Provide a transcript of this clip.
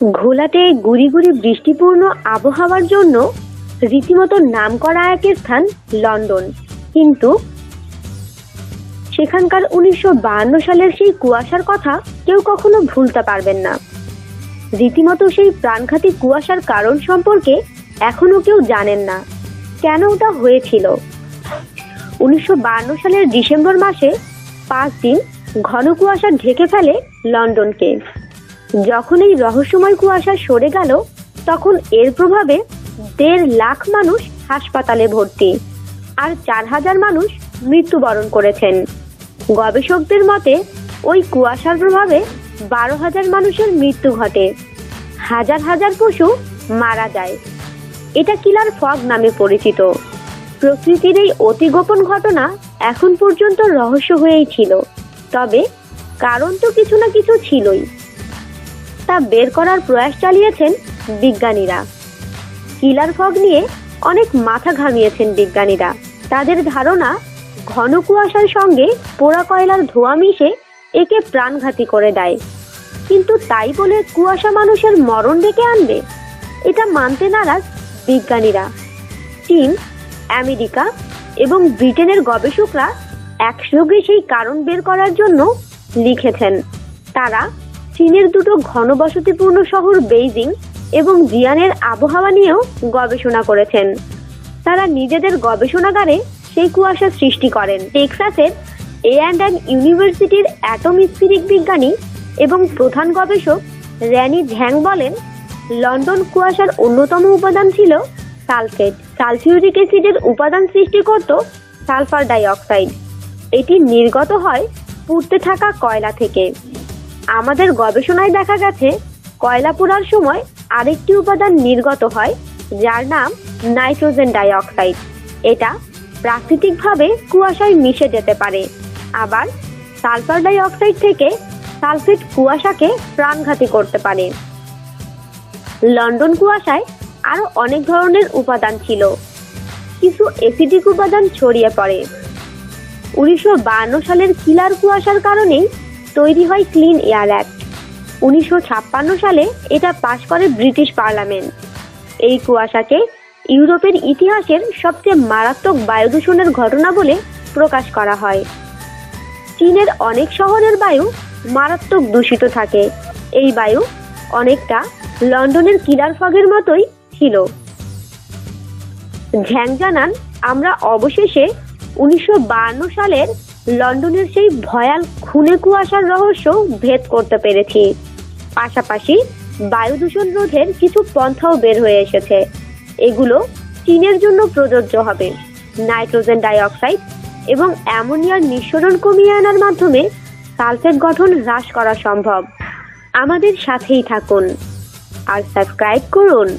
ঘোলাটে গুড়ি বৃষ্টিপূর্ণ আবহাওয়ার জন্য রীতিমতো নাম করা এক স্থান লন্ডন। কিন্তু সেখানকার উনিশশো সালের সেই কুয়াশার কথা কেউ কখনো ভুলতে পারবেন না। রীতিমতো সেই প্রাণঘাতী কুয়াশার কারণ সম্পর্কে এখনও কেউ জানেন না। কেন ওটা হয়েছিল? উনিশশো সালের ডিসেম্বর মাসে পাঁচ দিন ঘন কুয়াশা ঢেকে ফেলে লন্ডনকে। যখন এই রহস্যময় কুয়াশা সরে গেল, তখন এর প্রভাবে দেড় লাখ মানুষ হাসপাতালে ভর্তি আর চার হাজার মানুষ মৃত্যুবরণ করেছেন। গবেষকদের মতে, ওই কুয়াশার প্রভাবে বারো হাজার মানুষের মৃত্যু ঘটে। হাজার হাজার পশু মারা যায়। এটা কিলার ফগ নামে পরিচিত। প্রকৃতির এই অতি গোপন ঘটনা এখন পর্যন্ত রহস্য হয়েই ছিল। তবে কারণ তো কিছু না কিছু ছিলই। তা বের করার প্রয়াস চালিয়েছেন বিজ্ঞানীরা। কিলার ফগ নিয়ে অনেক মাথা ঘামিয়েছেন বিজ্ঞানীরা। তাদের ধারণা, ঘন কুয়াশার সঙ্গে পোড়া কয়লার ধোঁয়া মিশে একে প্রাণঘাতী করে দেয়। কিন্তু তাই বলে কুয়াশা মানুষের মরণ ডেকে আনবে? এটা মানতে নারাজ বিজ্ঞানীরা। চীন, আমেরিকা এবং ব্রিটেনের গবেষকরা একসঙ্গে সেই কারণ বের করার জন্য লিখেছেন। তারা চীনের দুটো ঘনবসতিপূর্ণ শহর বেইজিং এবং জিয়ানের আবহাওয়া নিয়েও গবেষণা করেছেন। তারা নিজেদের গবেষণাগারে সেই কুয়াশা সৃষ্টি করেন। টেক্সাসের এ অ্যান্ড অ্যান্ড ইউনিভার্সিটির অ্যাটমিস্ফিরিক বিজ্ঞানী এবং প্রধান গবেষক র্যানি ঝ্যাং বলেন, লন্ডন কুয়াশার অন্যতম উপাদান ছিল সালফেট। সালফিউরিক অ্যাসিডের উপাদান সৃষ্টি করত সালফার ডাই অক্সাইড এটি নির্গত হয় পুড়তে থাকা কয়লা থেকে। আমাদের গবেষণায় দেখা গেছে, কয়লা পোড়ার সময় আরেকটি উপাদান নির্গত হয়, যার নাম নাইট্রোজেন ডাই অক্সাইড এটা প্রাকৃতিকভাবে কুয়াশায় মিশে যেতে পারে। আবার সালফার ডাই অক্সাইড থেকে সালফেট কুয়াশাকে প্রাণঘাতী করতে পারে। লন্ডন কুয়াশায় আরও অনেক ধরনের উপাদান ছিল। কিছু অ্যাসিডিক উপাদান ছড়িয়ে পড়ে। উনিশশো বায়ান্ন সালের কিলার কুয়াশার কারণেই তৈরি হয় ক্লিন এয়ার অ্যাক্ট। উনিশশো ছাপ্পান্ন সালে এটা পাশ করে ব্রিটিশ পার্লামেন্ট। এই কুয়াশাকে ইউরোপের ইতিহাসের সবচেয়ে মারাত্মক বায়ু দূষণের ঘটনা বলে প্রকাশ করা হয়। চীনের অনেক শহরের বায়ু মারাত্মক দূষিত থাকে। এই বায়ু অনেকটা লন্ডনের কিলার ফগের মতোই ছিল। ঝ্যাং জানান, আমরা অবশেষে উনিশশো সালের লন্ডনের সেই ভয়াল খুনে কুয়াশার রহস্য ভেদ করতে পেরেছি। পাশাপাশি বায়ু দূষণ রোধের কিছু পন্থাও বের হয়ে এসেছে। এগুলো চীনের জন্য প্রযোজ্য হবে। নাইট্রোজেন ডাইঅক্সাইড এবং অ্যামোনিয়ার নিঃসরণ কমিয়ে আনার মাধ্যমে সালফেট গঠন হ্রাস করা সম্ভব। আমাদের সাথেই থাকুন। আর সাবস্ক্রাইব করুন।